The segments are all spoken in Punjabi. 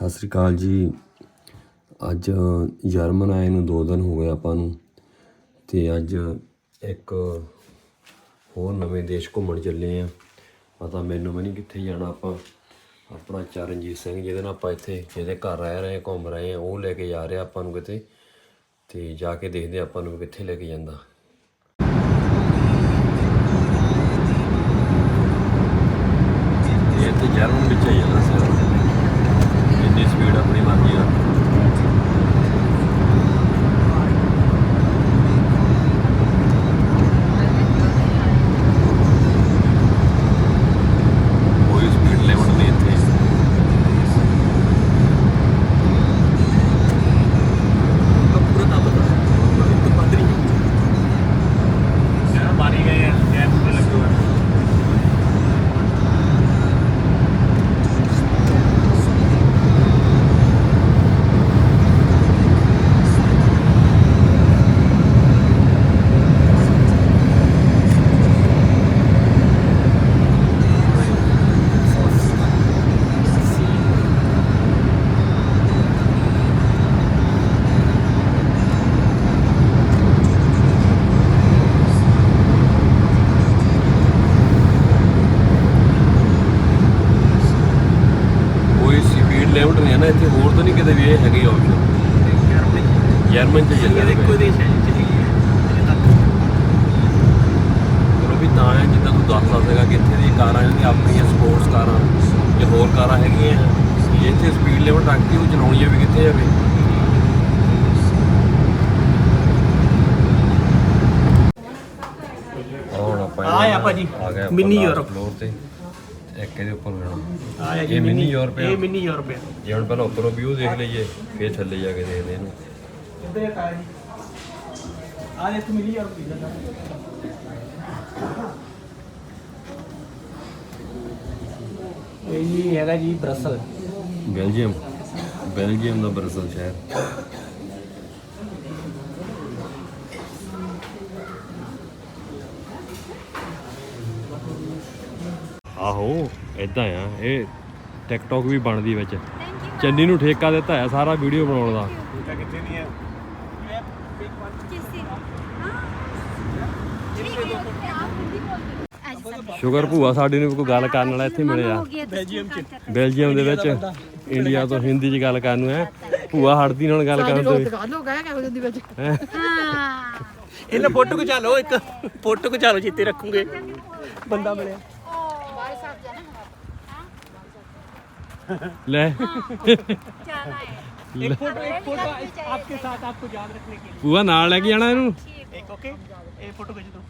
ਸਤਿ ਸ੍ਰੀ ਅਕਾਲ ਜੀ। ਅੱਜ ਜਰਮਨ ਆਏ ਨੂੰ 2 ਦਿਨ ਹੋ ਗਏ ਆਪਾਂ ਨੂੰ ਤੇ ਅੱਜ ਇੱਕ ਹੋਰ ਨਵੇਂ ਦੇਸ਼ ਘੁੰਮਣ ਚੱਲੇ ਆ। ਪਤਾ ਮੈਨੂੰ ਵੀ ਨਹੀਂ ਕਿੱਥੇ ਜਾਣਾ ਆਪਾਂ। ਆਪਣਾ ਚਰਨਜੀਤ ਸਿੰਘ ਜਿਹਦੇ ਨਾਲ ਆਪਾਂ ਇੱਥੇ, ਜਿਹਦੇ ਘਰ ਰਹਿ ਰਹੇ ਘੁੰਮ ਰਹੇ ਆ ਉਹ ਲੈ ਕੇ ਜਾ ਰਿਹਾ ਆਪਾਂ ਨੂੰ ਕਿਤੇ। ਤੇ ਜਾ ਕੇ ਦੇਖਦੇ ਆ ਆਪਾਂ ਨੂੰ ਕਿੱਥੇ ਲੈ ਕੇ ਜਾਂਦਾ। ਇਹ ਤੇ ਜਰਮਨ ਵਿੱਚ ਹੀ ਜਾਣਾ ਸਰ ਇੰਨੀ ਸਪੀਡ ਆਪਣੀ ਮਰਜ਼ੀ ਨਾਲ ਕੋਈ ਸਪੀਡ ਲਿਮਟ ਨਹੀਂ ਇੱਥੇ ਪੂਰਾ ਦੱਬ ਤਾ ਇੱਕ ਬੰਦ ਨਹੀਂ ਯਾਰ ਮਾਰੀ ਗਏ ਆ ਗੈਸ ਤੇ ਲੱਗੇ ਹੋਏ ਕੋਈ ਸਪੀਡ ਲਿਮਟ ਨਹੀਂ ਹੈ ਨਾ ਇੱਥੇ ਹੋਰ ਤਾਂ ਨਹੀਂ ਕਿਤੇ ਵੀ ਇਹ ਹੈਗੀ ਆਪਸ਼ਨ ਜਰਮਨ ਚ ਚੱਲਿਆ ਇਹ ਇੱਕੋ ਦੇਸ਼ ਹੈ ਵੀ ਤਾਂ ਹੈ ਜਿੱਦਾਂ ਤੂੰ ਦੱਸਦਾ ਸੀਗਾ ਕਿ ਇੱਥੇ ਦੀ ਕਾਰਾਂ ਜਿਹੜੀਆਂ ਆਪਣੀਆਂ ਸਪੋਰਟਸ ਕਾਰਾਂ ਜਾਂ ਹੋਰ ਕਾਰਾਂ ਹੈਗੀਆਂ ਜੇ ਇੱਥੇ ਸਪੀਡ ਲਿਮਟ ਰੱਖਤੀ ਉਹ ਚਲਾਉਣੀਆਂ ਵੀ ਕਿੱਥੇ ਜਾਵੇ ਆਹ ਹੁਣ ਆਪਾਂ ਆਹ ਆ ਭਾਜੀ, ਮਿੰਨੀ ਯੂਰਪ। ਫਲੋਰ ਤੇ। ਇੱਕ ਇਹਦੇ ਉੱਪਰ ਜਾਣਾ ਆ ਇਹ ਮਿੰਨੀ ਯੂਰਪ ਆ। ਇਹ ਮਿੰਨੀ ਯੂਰਪ ਹੈ ਜੇ ਹੁਣ ਪਹਿਲਾਂ ਉੱਪਰੋਂ ਵਿਊ ਦੇਖ ਲਈਏ ਫਿਰ ਥੱਲੇ ਜਾ ਕੇ ਦੇਖਦੇ ਇਹਨੂੰ। ਇੱਧਰ ਇੱਕ ਆਇਆ ਆ ਦੇਖ ਮਿੰਨੀ ਯੂਰਪ ਦੀ ਇਹ ਜੀ ਹੈਗਾ ਜੀ ਬ੍ਰਸਲ। ਬੈਲਜੀਅਮ। ਬੈਲਜੀਅਮ ਦਾ ਬਰਸਲ ਸ਼ਹਿਰ ਆਹੋ ਇਦਾਂ ਆ ਇਹ ਟਿਕਟੋਕ ਵੀ ਬਣਦੀ ਵਿੱਚ। ਚੰਨੀ ਨੂੰ ਠੇਕਾ ਦਿੱਤਾ ਹੈ ਸਾਰਾ ਵੀਡੀਓ ਬਣਾਉਣ ਦਾ। ਸ਼ੁਗਰ ਭੂਆ ਸਾਡੇ ਨੂੰ ਕੋਈ ਗੱਲ ਕਰਨ ਵਾਲਾ ਇੱਥੇ ਮਿਲਿਆ। ਬੈਲਜੀਅਮ ਦੇ ਵਿੱਚ ਇੰਡੀਆ ਤੋਂ ਹਿੰਦੀ ਚ ਗੱਲ ਕਰਨ ਨੂੰ ਹੈ। ਭੂਆ ਹੜਦੀ ਨਾਲ ਗੱਲ ਕਰਨ ਤੋਂ ਇਹਨਾਂ ਫੋਟੋ ਖਿਚਾ ਲਓ ਇੱਕ ਫੋਟੋ ਖਿਚਾ ਲਓ ਜਿੱਤੇ ਰੱਖੂਗੇ। ਬੰਦਾ ਮਿਲਿਆ। ਲੈ जाना है एक फोटो एक फोटो आपके साथ आपको याद रखने के ਭੂਆ ਨਾਲ ਲੈ ਕੇ ਜਾਣਾ ਇਹਨੂੰ लिए एक ओके एक फोटो भेज दो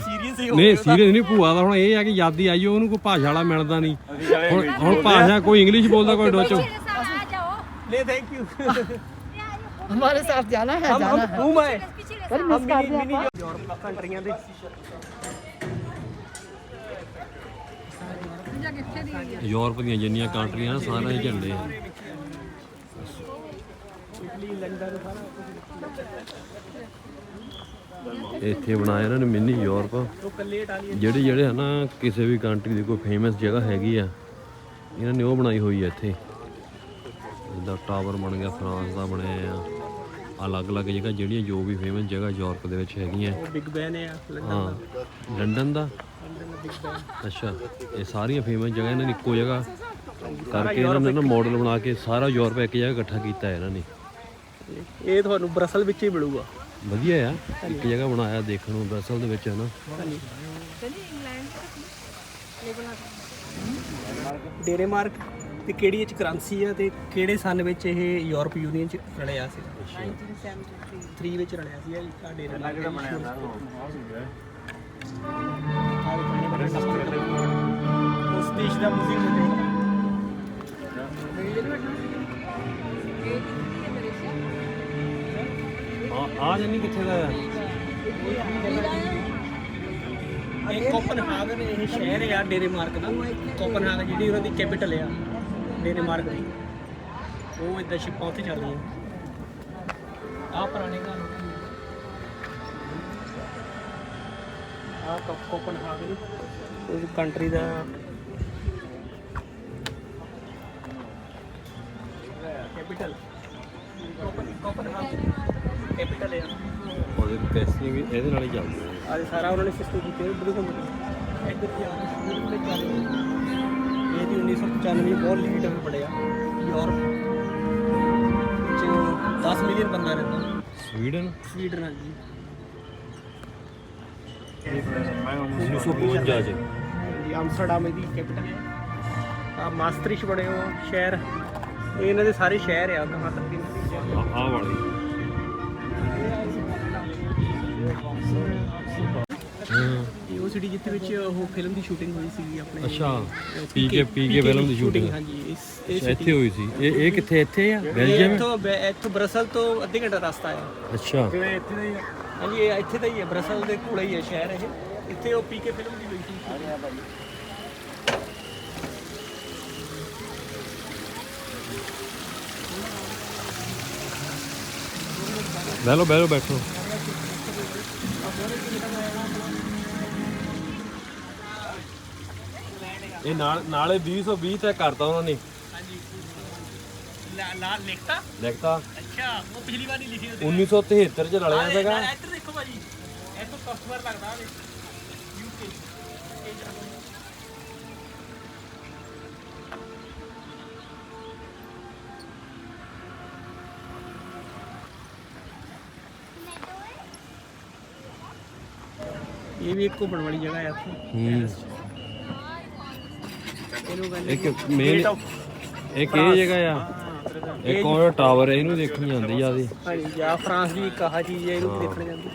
सीरियस ही हो ਨਹੀਂ ਸੀਰੀਅਸ ਨਹੀਂ ਭੂਆ ਦਾ ਹੁਣ ਇਹ ਆ ਕਿ ਯਾਦੀ ਆਈ ਉਹਨੂੰ ਕੋਈ ਭਾਸ਼ਾ ਵਾਲਾ ਮਿਲਦਾ ਨਹੀਂ ਹੁਣ ਹੁਣ ਭਾਸ਼ਾ ਕੋਈ ਇੰਗਲਿਸ਼ ਬੋਲਦਾ ਕੋਈ ਡੋਚੋ मेरे साथ आ जाओ ले थैंक यू हमारे साथ जाना है हम जाना हम है घूम आए पीछे हम मिनी मिनी यूरोप ਯੂਰਪ ਦੀਆਂ ਜਿੰਨੀਆਂ ਕੰਟਰੀਆਂ ਨੇ ਸਾਰੇ ਝੰਡੇ ਆ। ਇੱਥੇ ਬਣਾਇਆ ਇਹਨਾਂ ਨੇ ਮਿੰਨੀ ਯੂਰਪ। ਜਿਹੜੇ ਜਿਹੜੇ ਹਨਾ ਕਿਸੇ ਵੀ ਕੰਟਰੀ ਦੀ ਕੋਈ ਫੇਮਸ ਜਗ੍ਹਾ ਹੈਗੀ ਆ ਇਹਨਾਂ ਨੇ ਉਹ ਬਣਾਈ ਹੋਈ ਹੈ ਇੱਥੇ। ਜਿੱਦਾਂ ਟਾਵਰ ਬਣ ਗਿਆ ਫਰਾਂਸ ਦਾ ਬਣਿਆ ਆ। ਅਲੱਗ-ਅਲੱਗ ਜਗ੍ਹਾ ਜਿਹੜੀਆਂ ਜੋ ਵੀ ਫੇਮਸ ਜਗ੍ਹਾ ਯੂਰਪ ਦੇ ਵਿੱਚ ਹੈਗੀਆਂ। ਬਿਗ ਬੈਨ ਆ ਲੰਡਨ ਦਾ ਲੰਡਨ ਦਾ। ਅੱਛਾ ਇਹ ਸਾਰੀਆਂ ਫੇਮਸ ਜਗ੍ਹਾ ਇਹਨਾਂ ਨੇ ਇੱਕੋ ਜਗ੍ਹਾ। ਕਰਕੇ ਇਹਨਾਂ ਨੇ ਨਾ ਮਾਡਲ ਬਣਾ ਕੇ ਸਾਰਾ ਯੂਰਪ ਇੱਕ ਜਗ੍ਹਾ ਇਕੱਠਾ ਕੀਤਾ ਹੈ ਇਹਨਾਂ ਨੇ। ਇਹ ਤੁਹਾਨੂੰ ਬਰਸਲ ਵਿੱਚ ਹੀ ਮਿਲੂਗਾ। ਵਧੀਆ ਆ ਇੱਕ ਜਗ੍ਹਾ ਬਣਾਇਆ ਦੇਖਣ ਨੂੰ ਬ੍ਰਸਲ ਦੇ ਵਿੱਚ ਹੈ ਨਾ ਹਾਂਜੀ ਡੇਨਮਾਰਕ ਤੇ ਕਿਹੜੀ ਇਹ ਚ ਕਰੰਸੀ ਆ ਤੇ ਕਿਹੜੇ ਸਨ ਵਿੱਚ ਇਹ ਯੂਰਪ ਯੂਨੀਅਨ ਚ ਰਲਿਆ ਸੀ? 1973 ਵਿੱਚ ਰਲਿਆ ਸੀ ਇਹ ਡੇਨਮਾਰਕ ਜਿਹੜਾ ਬਣਿਆ ਦਾ ਮਿਊਜ਼ੀਅਮ ਹੈ? ਆ ਜਾਨੀ ਕਿੱਥੇ ਦਾ ਆ? ਇਹ ਕੋਪਨਹਾਗਨ ਇਹ ਸ਼ਹਿਰ ਆ ਡੇਨਮਾਰਕ ਦਾ। ਕੋਪਨਹਾਗਨ ਜਿਹੜੀ ਉਹਨਾਂ ਦੀ ਕੈਪੀਟਲ ਆ ਡੇਨਮਾਰਕ ਦੀ। ਉਹ ਇਦਾਂ ਸ਼ਿਪਾਂ ਉੱਥੇ ਚੱਲਦੀਆਂ ਆ ਪੁਰਾਣੇ ਘਰ ਆ। ਕੋਪਨਹਾਗਨ ਉਹ ਕੰਟਰੀ ਦਾ ਵੀ ਇਹਦੇ ਨਾਲ ਹੀ ਚੱਲਦੀਆਂ ਨੇ। ਅੱਜ ਸਾਰਾ ਉਹਨਾਂ ਨੇ ਸਿਸਟਮ ਕੀਤੇ ਉਧਰ ਘੁੰਮ ਕੇ ਇੱਧਰ ਕੀ ਆ ਰਿਹਾ ਤੇ ਚੱਲ ਇਹ ਦੀ 1995 ਬਹੁਤ ਲੇਟ ਹੋ ਪੜਿਆ ਯੂਰਪ ਚ 10 ਮਿਲੀਅਨ ਬੰਦਾ ਰਹਿੰਦਾ। ਸਵੀਡਨ? ਸਵੀਡਨ ਆ ਜੀ 1952 ਚ। ਜੀ ਆਮਸਟਰਡਮ ਇਹਦੀ ਕੈਪੀਟਲ ਹੈ। ਆ ਮਾਸਟਰਿਸ਼ ਬਣੇ ਹੋ ਸ਼ਹਿਰ। ਇਹ ਇਹਨਾਂ ਦੇ ਸਾਰੇ ਸ਼ਹਿਰ ਆ ਵਾਲੀ। ਹੂੰ ਇਹ ਉਹ ਸਿਟੀ ਜਿੱਥੇ ਵਿੱਚ ਉਹ ਫਿਲਮ ਦੀ ਸ਼ੂਟਿੰਗ ਹੋਈ ਸੀ ਆਪਣੇ ਅੱਛਾ ਅਹ, ਪੀ ਕੇ ਪੀ ਕੇ ਫਿਲਮ ਦੀ ਸ਼ੂਟਿੰਗ ਹਾਂਜੀ ਇਸ ਇਹ ਇੱਥੇ ਹੋਈ ਸੀ। ਇਹ ਇਹ ਕਿੱਥੇ ਇੱਥੇ ਆ? ਬੈਲਜੀਅਮ ਇੱਥੋਂ ਬੈ- ਇੱਥੋਂ ਬਰਸਲ ਤੋਂ ਅੱਧੇ ਘੰਟੇ ਰਸਤਾ ਆ। ਅੱਛਾ। ਹਾਂਜੀ ਇਹ ਇੱਥੇ ਦਾ ਹੀ ਹੈ ਬਰਸਲ ਦੇ ਕੋਲੇ ਹੀ ਹੈ ਸ਼ਹਿਰ ਇਹ। ਇੱਥੇ ਉਹ ਪੀ ਕੇ ਫਿਲਮ ਦੀ ਹੋਈ ਸੀ। ਬਹਿ ਲਓ ਬਹਿ ਲਓ ਬੈਠੋ। ਇਹ ਨਾਲ ਨਾਲੇ 220 ਤੇ ਕਰਤਾ ਉਹਨਾਂ ਨੇ। ਹਾਂਜੀ। ਲਾਲ ਲਿਖਤਾ? ਲਿਖਤਾ। ਅੱਛਾ ਉਹ ਪਿਛਲੀ ਵਾਰ ਨਹੀਂ ਲਿਖੀ ਉਹਦੇ। 1973 ਚ ਰਲਿਆ ਸੀਗਾ। ਨਾਲ ਇੱਧਰ ਦੇਖੋ ਭਾਜੀ। ਇੱਥੋਂ ਕਸਟਮਰ ਲੱਗਦਾ ਉਹਦੇ। ਯੂਕੇ ਇਹ ਵੀ ਇੱਕ ਘੁੰਮਣ ਵਾਲੀ ਜਗ੍ਹਾ ਹੈ ਇੱਥੇ। ਹੂੰ। ਇਹਨੂੰ ਕਹਿੰਦੇ ਇੱਕ ਮੇਨ ਇੱਕ ਇਹ ਜਗ੍ਹਾ ਆ। ਇੱਕ ਉਹ ਟਾਵਰ ਇਹਨੂੰ ਦੇਖਣ ਜਾਂਦੀ ਜਿਆਦੀ ਹਾਂਜੀ ਜਾਂ ਫਰਾਂਸ ਦੀ ਇੱਕ ਆਹ ਚੀਜ਼ ਹੈ ਇਹਨੂੰ ਦੇਖਣ ਜਾਂਦੀ।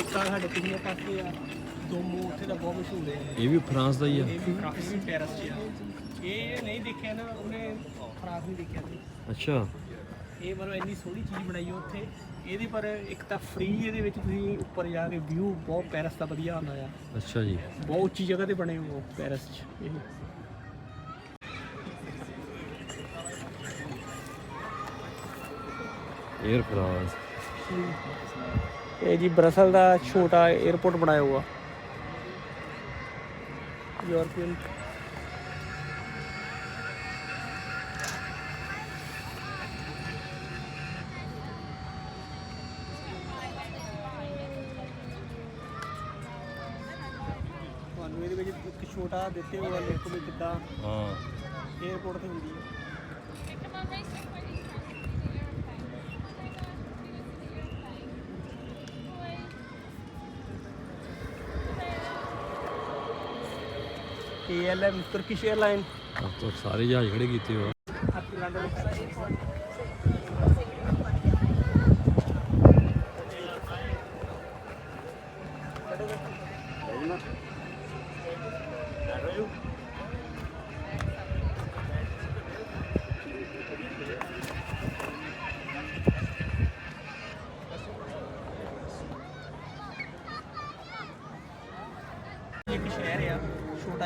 ਇੱਕ ਆ ਸਾਡੇ ਪਿਛਲੇ ਪਾਸੇ ਆ ਦੋਮੋ ਉੱਥੇ ਦਾ ਬਹੁਤ ਮਸ਼ਹੂਰ ਹੈ ਇਹ ਵੀ ਫਰਾਂਸ ਦਾ ਹੀ ਆ। ਇਹ ਵੀ ਫਰਾਂਸ ਦੀ ਪੈਰਿਸ 'ਚ ਆ। ਇਹ ਨਹੀਂ ਦੇਖਿਆ ਨਾ ਉਹਨੇ ਫਰਾਂਸ ਨਹੀਂ ਦੇਖਿਆ। ਸੀ ਅੱਛਾ। ਇਹ ਮਤਲਬ ਇੰਨੀ ਸੋਹਣੀ ਚੀਜ਼ ਬਣਾਈ ਉੱਥੇ। ਇਹਦੇ ਪਰ ਇੱਕ ਤਾਂ ਫ੍ਰੀ ਇਹਦੇ ਵਿੱਚ ਤੁਸੀਂ ਉੱਪਰ ਜਾ ਕੇ ਵਿਊ ਬਹੁਤ ਪੈਰਿਸ ਦਾ ਵਧੀਆ ਆਉਂਦਾ ਆ। ਅੱਛਾ ਜੀ। ਬਹੁਤ ਉੱਚੀ ਜਗ੍ਹਾ ਤੇ ਬਣੇ ਹੋ ਪੈਰਿਸ 'ਚ ਇਹ। 에ਅਰ ਫਰਾਂਸ ਇਹ ਜੀ ਬ੍ਰਸਲ ਦਾ ਛੋਟਾ 에어ਪੋਰਟ ਬਣਾਇਆ ਹੋਇਆ। ਯੂਰਪੀਅਨ ਦਿੱਤੇ ਹੋਏ ਆ ਲੋਕ ਵੀ ਕਿੱਦਾਂ ਹਾਂ। ਸਾਰੇ ਜਹਾਜ਼ ਖੜੇ ਕੀਤੇ ਹੋ ਆਪਕੀ ਲੰਡਨ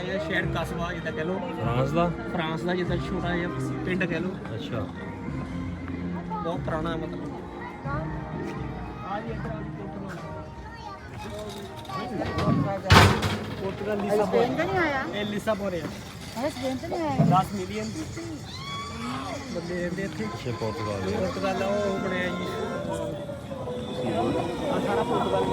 ਜਿਹਾ ਸ਼ਹਿਰ ਕਸਬਾ ਜਿੱਦਾਂ ਕਹਿ ਲਓ। ਫਰਾਂਸ ਦਾ? ਫਰਾਂਸ ਦਾ ਜਿੱਦਾਂ ਛੋਟਾ ਜਿਹਾ ਪਿੰਡ ਕਹਿ ਲਓ। ਅੱਛਾ। ਬਹੁਤ ਪੁਰਾਣਾ ਮਤਲਬ। ਆ ਜੀ ਇੱਧਰ ਆ ਪੁਰਤਗਾਲ ਪੁਰਤਗਾਲ ਪੁਰਤਗਾਲ ਉਹ ਬਣਿਆ ਜੀ। ਆ ਸਾਰਾ ਪੁਰਤਗਾਲ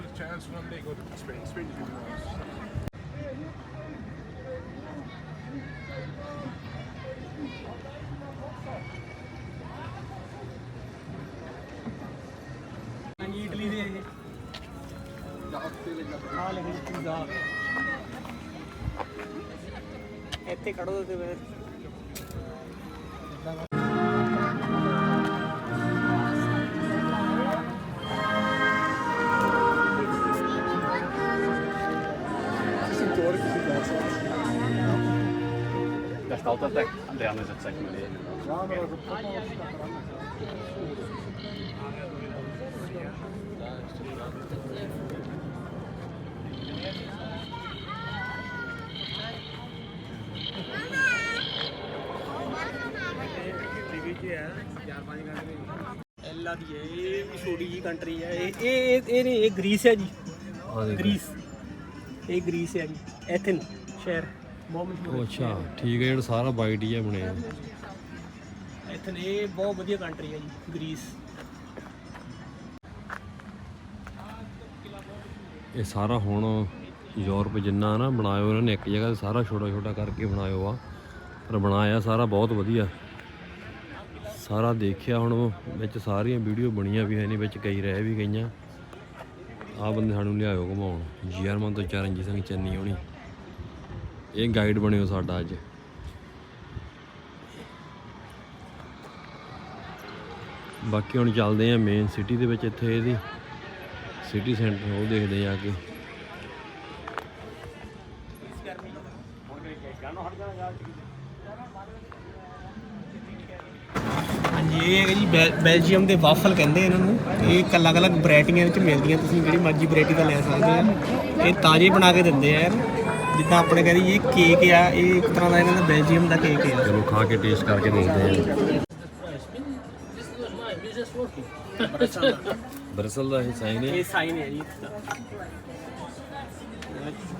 have a chance one day, go to Spain. Spain is really nice. Italy ਦੇ ਆ ਲਿਖਿਆ ਪੀਜ਼ਾ ਇੱਥੇ ਖੜੋ ਤੇ ਫਿਰ Zeg maar nee. ਐਲਾ ਦੀ ਹੈ ਇਹ ਵੀ ਛੋਟੀ ਜੀ ਕੰਟਰੀ ਹੈ। ਇਹ ਇਹ ਇਹ ਨਹੀਂ ਇਹ ਗ੍ਰੀਸ ਹੈ ਜੀ। ਗ੍ਰੀਸ ਇਹ ਗ੍ਰੀਸ ਹੈ ਜੀ ਐਥਨ ਸ਼ਹਿਰ। ਬਹੁਤ ਮਸ਼ਹੂਰ ਉਹ ਅੱਛਾ ਠੀਕ ਹੈ ਜਿਹੜਾ ਸਾਰਾ ਵਾਈਟ ਹੀ ਆ ਬਣਿਆ ਐਥਨ ਇਹ ਬਹੁਤ ਵਧੀਆ ਕੰਟਰੀ ਹੈ ਜੀ ਗ੍ਰੀਸ ਇਹ ਸਾਰਾ ਹੁਣ ਯੂਰਪ ਜਿੰਨਾ ਨਾ ਬਣਾਇਆ ਉਹਨਾਂ ਨੇ ਇੱਕ ਜਗ੍ਹਾ ਤੇ ਸਾਰਾ ਛੋਟਾ ਛੋਟਾ ਕਰਕੇ ਬਣਾਇਆ ਆ ਪਰ ਬਣਾਇਆ ਸਾਰਾ ਬਹੁਤ ਵਧੀਆ। ਸਾਰਾ ਦੇਖਿਆ ਹੁਣ ਵਿੱਚ ਸਾਰੀਆਂ ਵੀਡੀਓ ਬਣੀਆਂ ਵੀ ਹੈ ਨਹੀਂ ਵਿੱਚ ਕਈ ਰਹਿ ਵੀ ਗਈਆਂ। ਆ ਬੰਦੇ ਸਾਨੂੰ ਲਿਆਇਓ ਘੁਮਾਉਣ। ਜੀਆਰਮਨ ਤੋਂ ਚਰਨਜੀਤ ਸਿੰਘ ਚੰਨੀ ਹੋਣੀ। ਇਹ ਗਾਈਡ ਬਣਿਓ ਸਾਡਾ ਅੱਜ। ਬਾਕੀ ਹੁਣ ਚੱਲਦੇ ਆ ਮੇਨ ਸਿਟੀ ਦੇ ਵਿੱਚ ਇੱਥੇ ਇਹਦੀ। ਸਿਟੀ ਸੈਂਟਰ ਉਹ ਦੇਖਦੇ ਆ ਕੇ। ਹਾਂਜੀ, ਇਹ ਹੈਗਾ ਜੀ ਬੈਲ- ਬੈਲਜੀਅਮ ਦੇ ਵਾਫਲ ਕਹਿੰਦੇ ਇਹਨਾਂ ਨੂੰ। ਇਹ ਅਲੱਗ-ਅਲੱਗ ਵੈਰਾਈਟੀਆਂ ਵਿੱਚ ਮਿਲਦੀਆਂ, ਤੁਸੀਂ ਜਿਹੜੀ ਮਰਜ਼ੀ ਵੈਰਾਈਟੀ ਦਾ ਲੈ ਸਕਦੇ ਆ ਇਹ ਤਾਜ਼ੇ ਬਣਾ ਕੇ ਦਿੰਦੇ ਆ ਯਾਰ। ਜਿੱਦਾਂ ਆਪਣੇ ਕਹਿੰਦੇ ਇਹ ਕੇਕ ਆ ਇਹ ਇੱਕ ਤਰ੍ਹਾਂ ਦਾ ਇਹਨਾਂ ਦਾ ਬੈਲਜੀਅਮ ਦਾ ਕੇਕ ਆ। ਚਲੋ ਖਾ ਕੇ ਟੇਸਟ ਕਰਕੇ ਦੇਖਦੇ ਆ ਬਰਸਲ ਦਾ ਇਹ ਸਾਈਨ ਹੈ। ਇਹ ਸਾਈਨ ਹੈ ਜੀ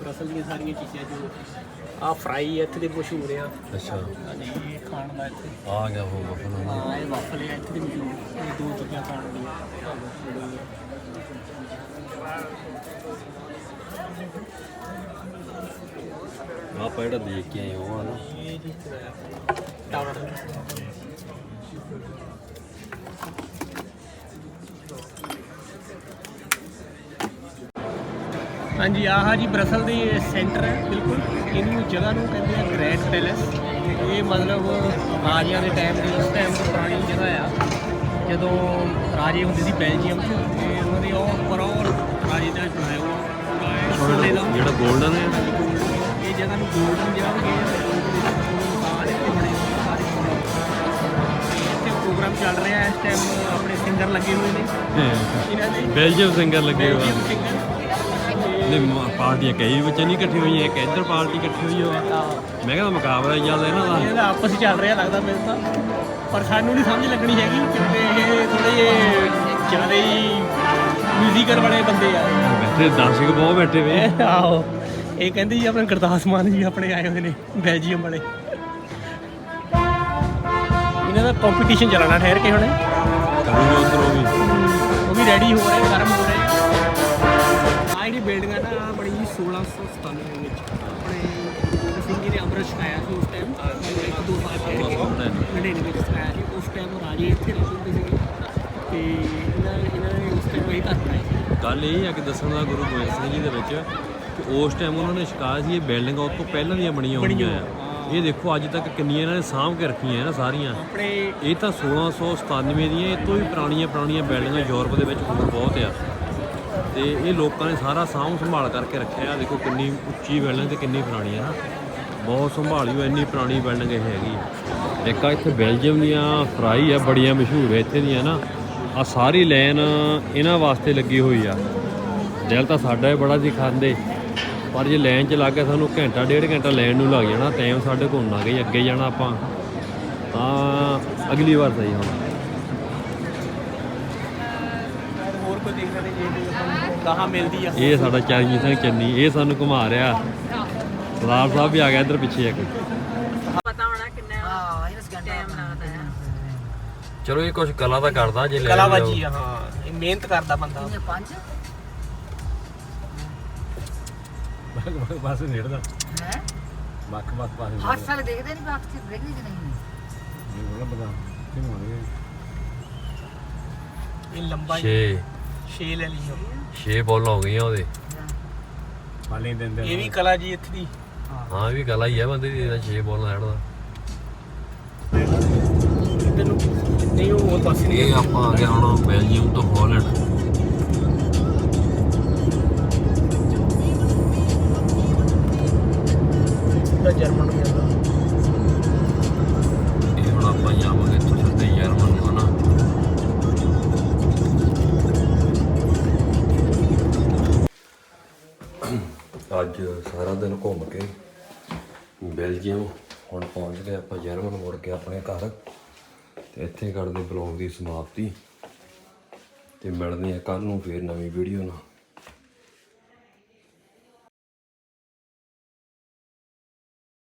ਬ੍ਰਸਲ ਦੀਆਂ ਸਾਰੀਆਂ ਚੀਜ਼ਾਂ ਜੋ ਆ ਫਰਾਈ ਇੱਥੇ ਦੇ ਮਸ਼ਹੂਰ ਆ। ਅੱਛਾ। ਇਹ ਖਾਣ ਦਾ ਇੱਥੇ। ਆ ਗਿਆ ਉਹ ਵਫਨ ਹਾਂ ਇਹ ਵਾਫਲ ਹੈ ਇੱਥੇ ਦੇ ਮਸ਼ਹੂਰ। ਇਹ ਦੋ ਚੀਜ਼ਾਂ ਖਾਣ ਦੀਆਂ ਆਪਾਂ ਜਿਹੜਾ ਦੇਖ ਕੇ ਆਏ ਉਹ ਆ ਨਾ। ਹਾਂਜੀ ਆਹ ਜੀ ਬਰਸਲ ਦੀ ਸੈਂਟਰ ਹੈ ਬਿਲਕੁਲ। ਇਹਨੂੰ ਜਗ੍ਹਾ ਨੂੰ ਕਹਿੰਦੇ ਆ ਗ੍ਰੈਂਡ ਪੈਲੇਸ। ਇਹ ਮਤਲਬ ਰਾਜਿਆਂ ਦੇ ਟਾਈਮ ਦੀ ਉਸ ਟਾਈਮ ਦੀ ਪੁਰਾਣੀ ਜਗ੍ਹਾ ਆ। ਜਦੋਂ ਰਾਜੇ ਹੁੰਦੇ ਸੀ ਬੈਲਜੀਅਮ 'ਚ ਤੇ ਉਹਨਾਂ ਦੇ ਉਹ ਉਹ ਰਾਜੇ ਦਾ ਬਣਾਇਆ ਹੋਇਆ ਜਿਹੜਾ 골ਡਨ ਹੈ ਇਹ ਜਗ੍ਹਾ ਨੂੰ ਗੋਲਡਨ ਹੋਏ ਆ ਸਾਰੇ ਤੇ ਇੱਥੇ ਪ੍ਰੋਗਰਾਮ ਚੱਲ ਰਿਹਾ ਇਸ ਟਾਈਮ ਆਪਣੇ ਸਿੰਗਰ ਲੱਗੇ ਹੋਏ ਨੇ। ਇਹਨਾਂ ਦੇ। ਬੈਲਜੀਅਮ ਸਿੰਗਰ ਲੱਗੇ ਹੋਏ ਨੇ ਪਾਰਟੀਆਂ ਕਈ ਵਿੱਚ ਨਹੀਂ ਇਕੱਠੀ ਹੋਈਆਂ ਇੱਕ ਇੱਧਰ ਪਾਰਟੀ ਇਕੱਠੀ ਹੋਈ ਹੋਆ ਮੈਂ ਕਹਿੰਦਾ ਮੁਕਾਬਲਾ ਹੀ ਚੱਲਦਾ ਇਹਨਾਂ ਦਾ। ਇਹਨਾਂ ਦਾ ਆਪਸ 'ਚ ਚੱਲ ਰਿਹਾ ਲੱਗਦਾ ਮੈਨੂੰ ਤਾਂ ਪਰ ਸਾਨੂੰ ਨਹੀਂ ਸਮਝ ਲੱਗਣੀ ਹੈਗੀ ਕਿਉਂਕਿ ਇਹ ਥੋੜੇ ਜਿਹੇ ਜ਼ਿਆਦਾ ਹੀ ਮਿਊਜ਼ੀਕਲ ਵਾਲੇ ਬੰਦੇ ਆ। ਬੈਠੇ ਦਰਸ਼ਕ ਬਹੁਤ ਬੈਠੇ ਵੇ। ਆਹੋ। ਇਹ ਕਹਿੰਦੇ ਜੀ ਆਪਣੇ ਗੁਰਦਾਸ ਮਾਨ ਜੀ ਆਪਣੇ ਆਏ ਹੋਏ ਨੇ ਬੈਲਜੀਅਮ ਵਾਲੇ। ਇਹਨਾਂ ਦਾ ਕੰਪੀਟੀਸ਼ਨ ਚੱਲਣਾ ਠਹਿਰ ਕੇ ਹੁਣੇ। ਉਹ ਵੀ ਰੈਡੀ ਹੋ ਰਹੇ ਗਰਮ ਹੋ ਰਹੇ। ਆ ਜਿਹੜੀ ਬਿਲਡਿੰਗ ਨਾ ਬਣੀ ਜੀ 1697 ਦੇ ਵਿੱਚ। ਆਪਣੇ ਸਿੰਘ ਜੀ ਨੇ ਅੰਮ੍ਰਿਤ ਛਕਾਇਆ ਸੀ ਉਸ ਟਾਈਮ ਇੱਕ ਦੋ ਸਾਲ ਪਹਿਲੇ ਨੜੇਨੇ ਵਿੱਚ ਛਕਾਇਆ ਸੀ। ਉਸ ਟਾਈਮ ਰਾਜੇ ਇੱਥੇ ਰਹਿੰਦੇ ਹੁੰਦੇ ਸੀਗੇ। ਤੇ ਇਹਨਾਂ ਇਹਨਾਂ ਨੇ ਉਸ ਟਾਈਮ ਇਹ ਘਰ ਬਣਾਏ ਸੀ। ਗੱਲ ਇਹ ਹੈ ਕਿ ਦੱਸਣ ਦਾ ਗੁਰੂ ਗੋਬਿੰਦ ਸਿੰਘ ਜੀ ਦੇ ਵਿੱਚ ਕਿ ਉਸ ਟਾਈਮ ਉਹਨਾਂ ਨੇ ਸ਼ਿਕਾਇਤ ਸੀ ਇਹ ਬਿਲਡਿੰਗਾਂ ਉਸ ਤੋਂ ਪਹਿਲਾਂ ਦੀਆਂ ਬਣੀਆਂ ਹੋਈਆਂ ਆ। ਇਹ ਦੇਖੋ ਅੱਜ ਤੱਕ ਕਿੰਨੀਆਂ ਇਹਨਾਂ ਨੇ ਸਾਂਭ ਕੇ ਰੱਖੀਆਂ ਨਾ ਸਾਰੀਆਂ। ਇਹ ਤਾਂ 1697 ਦੀਆਂ ਇਹ ਤੋਂ ਵੀ ਪੁਰਾਣੀਆਂ ਪੁਰਾਣੀਆਂ ਬਿਲਡਿੰਗਾਂ ਯੂਰਪ ਦੇ ਵਿੱਚ ਹੋਰ ਬਹੁਤ ਆ। ਤੇ ਇਹ ਲੋਕਾਂ ਨੇ ਸਾਰਾ ਸਾਂਭ ਸੰਭਾਲ ਕਰਕੇ ਰੱਖਿਆ। ਦੇਖੋ ਕਿੰਨੀ ਉੱਚੀ ਬਿਲਡਿੰਗ ਤੇ ਕਿੰਨੀ ਪੁਰਾਣੀ ਨਾ। ਬਹੁਤ ਸੰਭਾਲੀ ਹੋਈ ਇੰਨੀ ਪੁਰਾਣੀ ਬਿਲਡਿੰਗ ਇਹ ਹੈਗੀ। ਇੱਕ ਆ ਇੱਥੇ ਬੈਲਜੀਅਮ ਦੀਆਂ ਫਰਾਈ ਆ ਬੜੀਆਂ ਮਸ਼ਹੂਰ ਹੈ ਇੱਥੇ ਦੀਆਂ ਨਾ। ਆ ਸਾਰੀ ਲਾਈਨ ਇਹਨਾਂ ਵਾਸਤੇ ਲੱਗੀ ਹੋਈ ਆ। ਦਿਲ ਤਾਂ ਸਾਡਾ ਹੀ ਬੜਾ ਸੀ ਖਾਂਦੇ। ਪਰ ਜੇ ਲਾਈਨ 'ਚ ਲੱਗ ਗਿਆ ਸਾਨੂੰ ਘੰਟਾ ਡੇਢ ਘੰਟਾ ਲਾਈਨ ਨੂੰ ਲੱਗ ਜਾਣਾ ਟਾਈਮ ਸਾਡੇ ਕੋਲ ਨਾ ਗਈ ਅੱਗੇ ਜਾਣਾ ਆਪਾਂ। ਤਾਂ ਅਗਲੀ ਵਾਰ ਸਹੀ ਹੁਣ। ਹੋਰ ਕੋਈ ਦੇਖ ਸਕਦੇ ਜੇ ਕੋਈ ਆਪਾਂ ਨੂੰ ਗਾਹਾਂ ਮਿਲਦੀ ਆ? ਇਹ ਸਾਡਾ ਚਰਨਜੀਤ ਸਿੰਘ ਚੰਨੀ ਇਹ ਸਾਨੂੰ ਘੁਮਾ ਰਿਹਾ। ਸਰਦਾਰ ਸਾਹਿਬ ਵੀ ਆ ਗਿਆ ਇੱਧਰ ਪਿੱਛੇ ਇੱਕ ਪਤਾ ਹੋਣਾ ਕਿੰਨਾ ਟਾਈਮ ਲੱਗਦਾ ਹੈ। ਚਲੋ ਇਹ ਕੁਝ ਕਲਾ ਤਾਂ ਕਰਦਾ ਜੇ ਲੈ ਕਲਾਬਾਜੀ ਆ ਹਾਂ। ਇਹ ਮਿਹਨਤ ਕਰਦਾ ਬੰਦਾ। ਪੰਜ? ਬਸ ਨੇੜਦਾ। ਹੈ? ਬੱਕ ਬੱਕ ਪਾਸੇ ਹਰ ਸਾਲ ਦੇਖਦੇ ਨਹੀਂ ਬਾਕੀ ਦੇਖਦੇ ਕਿ ਨਹੀਂ? ਨਹੀਂ ਬੋਲਾ ਪਤਾ ਕਿਉਂ ਇਹ। ਲੰਬਾ 6 ਛੇ। ਲੈ ਲਈਓ। 6 ਬੋਲ ਹੋ ਗਈਆਂ ਉਹਦੇ। ਪਾਣੀ ਦਿੰਦੇ ਇਹ ਵੀ ਕਲਾ ਜੀ ਇੱਥੇ ਦੀ। ਹਾਂ ਇਹ ਵੀ ਕਲਾ ਹੀ ਹੈ ਬੰਦੇ ਦੀ 6 ਬੋਲ ਹੈੜਦਾ ਇੱਧਰ ਨੂੰ ਨਹੀਂ ਉਹ ਪਾਸੇ ਨਹੀਂ ਇਹ ਆਪਾਂ ਆ ਗਏ ਹੁਣ ਬੈਲਜੀਅਮ ਤੋਂ ਹਾਲੈਂਡ ਜਾਵਾਂਗੇ ਇੱਥੋਂ ਅੱਜ ਸਾਰਾ ਦਿਨ ਘੁੰਮ ਕੇ ਬੈਲਜੀਅਮ ਹੁਣ ਪਹੁੰਚ ਗਏ ਆਪਾਂ ਜਰਮਨ, ਮੁੜ ਕੇ ਆਪਣੇ ਘਰ। ਤੇ ਇੱਥੇ ਕਰਦੇ ਬਲੌਗ ਦੀ ਸਮਾਪਤੀ। ਤੇ ਮਿਲਦੇ ਆ ਕੱਲ ਨੂੰ ਫੇਰ ਨਵੀਂ ਵੀਡੀਓ ਨਾਲ।